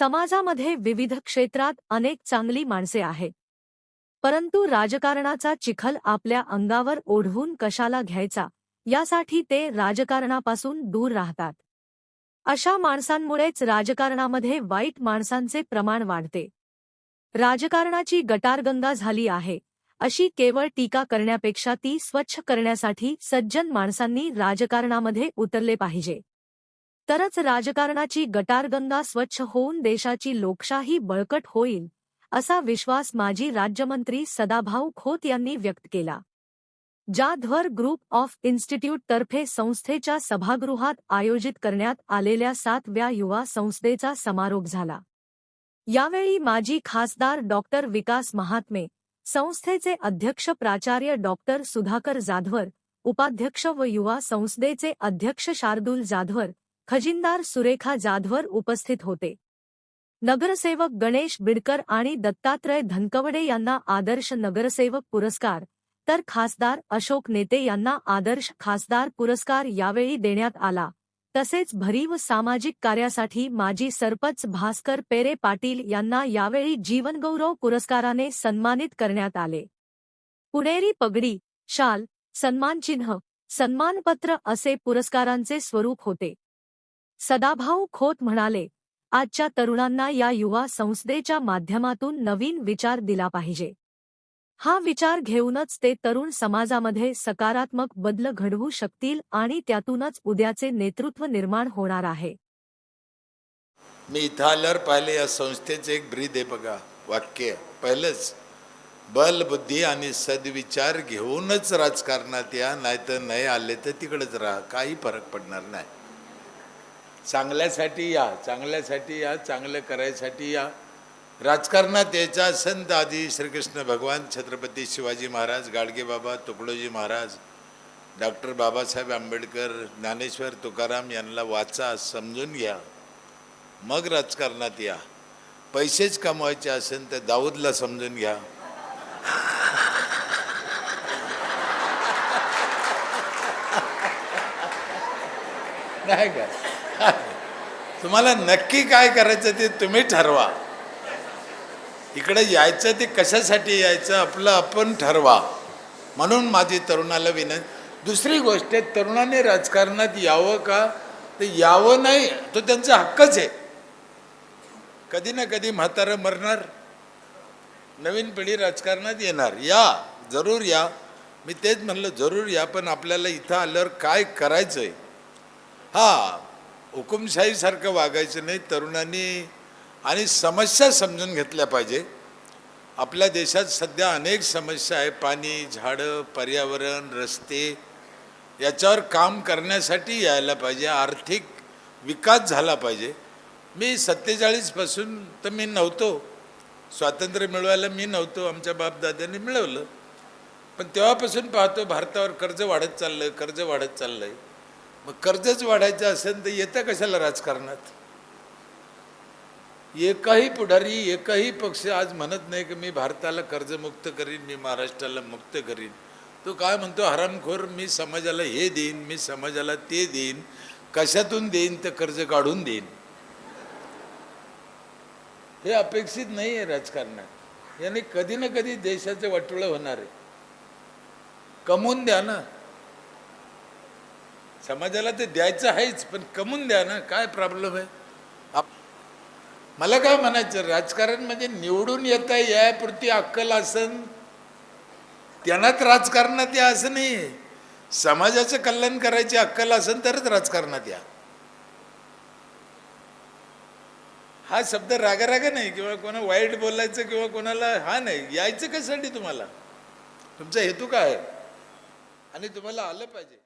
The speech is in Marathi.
समाजामध्ये विविध क्षेत्रात अनेक चांगली माणसे आहेत. परंतु राजकारणाचा चिखल आपल्या अंगावर ओढवून कशाला घ्यायचा यासाठी ते राजकारणापासून दूर राहतात. अशा माणसांमुळेच राजकारणामध्ये वाईट माणसांचे प्रमाण वाढते. राजकारणाची गटारगंगा झाली आहे अशी केवळ टीका करण्यापेक्षा ती स्वच्छ करण्यासाठी सज्जन माणसांनी राजकारणामध्ये उतरले पाहिजे. तरच राजकारणाची गटारगंगा स्वच्छ होऊन देशाची लोकशाही बळकट होईल असा विश्वास माजी राज्यमंत्री सदाभाऊ खोत यांनी व्यक्त केला. जाधवर ग्रुप ऑफ इन्स्टिट्यूट तर्फे संस्थेच्या सभागृहात आयोजित करण्यात आलेल्या सातव्या युवा संस्थेचा समारोप झाला. यावेळी माजी खासदार डॉक्टर विकास महात्मे संस्थेचे अध्यक्ष प्राचार्य डॉक्टर सुधाकर जाधवर उपाध्यक्ष व युवा संस्थेचे अध्यक्ष शार्दूल जाधवर खजिनदार सुरेखा जाधवर उपस्थित होते. नगरसेवक गणेश बिडकर आणि दत्तात्रय धनकवडे यांना आदर्श नगरसेवक पुरस्कार तर खासदार अशोक नेते यांना आदर्श खासदार पुरस्कार यावेळी देण्यात आला. तसेच भरीव सामाजिक कार्यासाठी माजी सरपंच भास्कर पेरे पाटील यांना यावेळी जीवनगौरव पुरस्काराने सन्मानित करण्यात आले. पुणेरी पगडी शाल सन्मानचिन्ह सन्मानपत्र असे पुरस्कारांचे स्वरूप होते. सदाभाऊ खोत म्हणाले आजच्या तरुणांना या युवा संस्थेच्या माध्यमातून नवीन विचार दिला पाहिजे. हा विचार घेऊनच ते तरुण समाजामध्ये सकारात्मक बदल घडवू शकतील आणि त्यातूनच उद्याचे नेतृत्व निर्माण होणार आहे. मी इथं आल्यावर पाहिले या संस्थेचे एक ब्रीद आहे बघा वाक्य पहिलंच बल बुद्धी आणि सद्विचार घेऊनच राजकारणात या नाहीतर नाही आले तर तिकडेच राहा काही फरक पडणार नाही. चांगल्यासाठी या चांगल्यासाठी या चांगलं करायसाठी या. राजकारणात यायचा संत तर आधी श्रीकृष्ण भगवान छत्रपती शिवाजी महाराज गाडगेबाबा तुकडोजी महाराज डॉक्टर बाबासाहेब आंबेडकर ज्ञानेश्वर तुकाराम यांना वाचा समजून घ्या. मग राजकारणात या. पैसेच कमवायचे असेल तर दाऊदला समजून घ्या. नाही का? तुम्हाला नक्की काय करायचं ते तुम्ही ठरवा. इकडे यायचं ते कशासाठी यायचं आपलं आपण ठरवा. म्हणून माझी तरुणाला विनंती दुसरी गोष्ट आहे तरुणाने राजकारणात यावं का? तर यावं नाही तो त्यांचा हक्कच आहे. कधी ना कधी म्हातारं मरणार. नवीन पिढी राजकारणात येणार. या जरूर या. मी तेच म्हणलं जरूर या पण आपल्याला इथं आल्यावर काय करायचं आहे हा हुकुमशाहीसारखं वागायचं नाही तरुणांनी आणि समस्या समजून घेतल्या पाहिजे. आपल्या देशात सध्या अनेक समस्या आहे पाणी झाडं पर्यावरण रस्ते याच्यावर काम करण्यासाठी यायला पाहिजे आर्थिक विकास झाला पाहिजे. मी सत्तेचाळीसपासून तर मी नव्हतो. स्वातंत्र्य मिळवायला मी नव्हतो आमच्या बापदाद्यांनी मिळवलं. पण तेव्हापासून पाहतो भारतावर कर्ज वाढत चाललं कर्ज वाढत चाललंय. मग कर्जच वाढायचं असेल तर येतं कशाला राजकारणात? एकही पुढारी एकही पक्ष आज म्हणत नाही की मी भारताला कर्जमुक्त करीन मी महाराष्ट्राला मुक्त करीन. तो काय म्हणतो? हरामखोर मी समाजाला हे देईन मी समाजाला ते देईन कशातून देईन तर कर्ज काढून देईन. हे अपेक्षित नाही आहे राजकारणात. याने कधी ना कधी देशाचं वाटोळं होणार आहे. कमवून द्या ना. समाजाला ते द्यायचं आहेच पण कमवून द्या ना. काय प्रॉब्लेम आहे? आप- मला काय म्हणायचं राजकारण म्हणजे निवडून येता यापुरती अक्कल असन. त्यांनाच राजकारणात या असं नाही. समाजाचं कल्याण करायची अक्कल असेल तरच राजकारणात या. हा शब्द रागा रागा नाही किंवा कोणा वाईट बोलायचं किंवा कोणाला हा नाही. यायचं कशासाठी तुम्हाला? तुमचा हेतू काय आहे? आणि तुम्हाला आलं पाहिजे.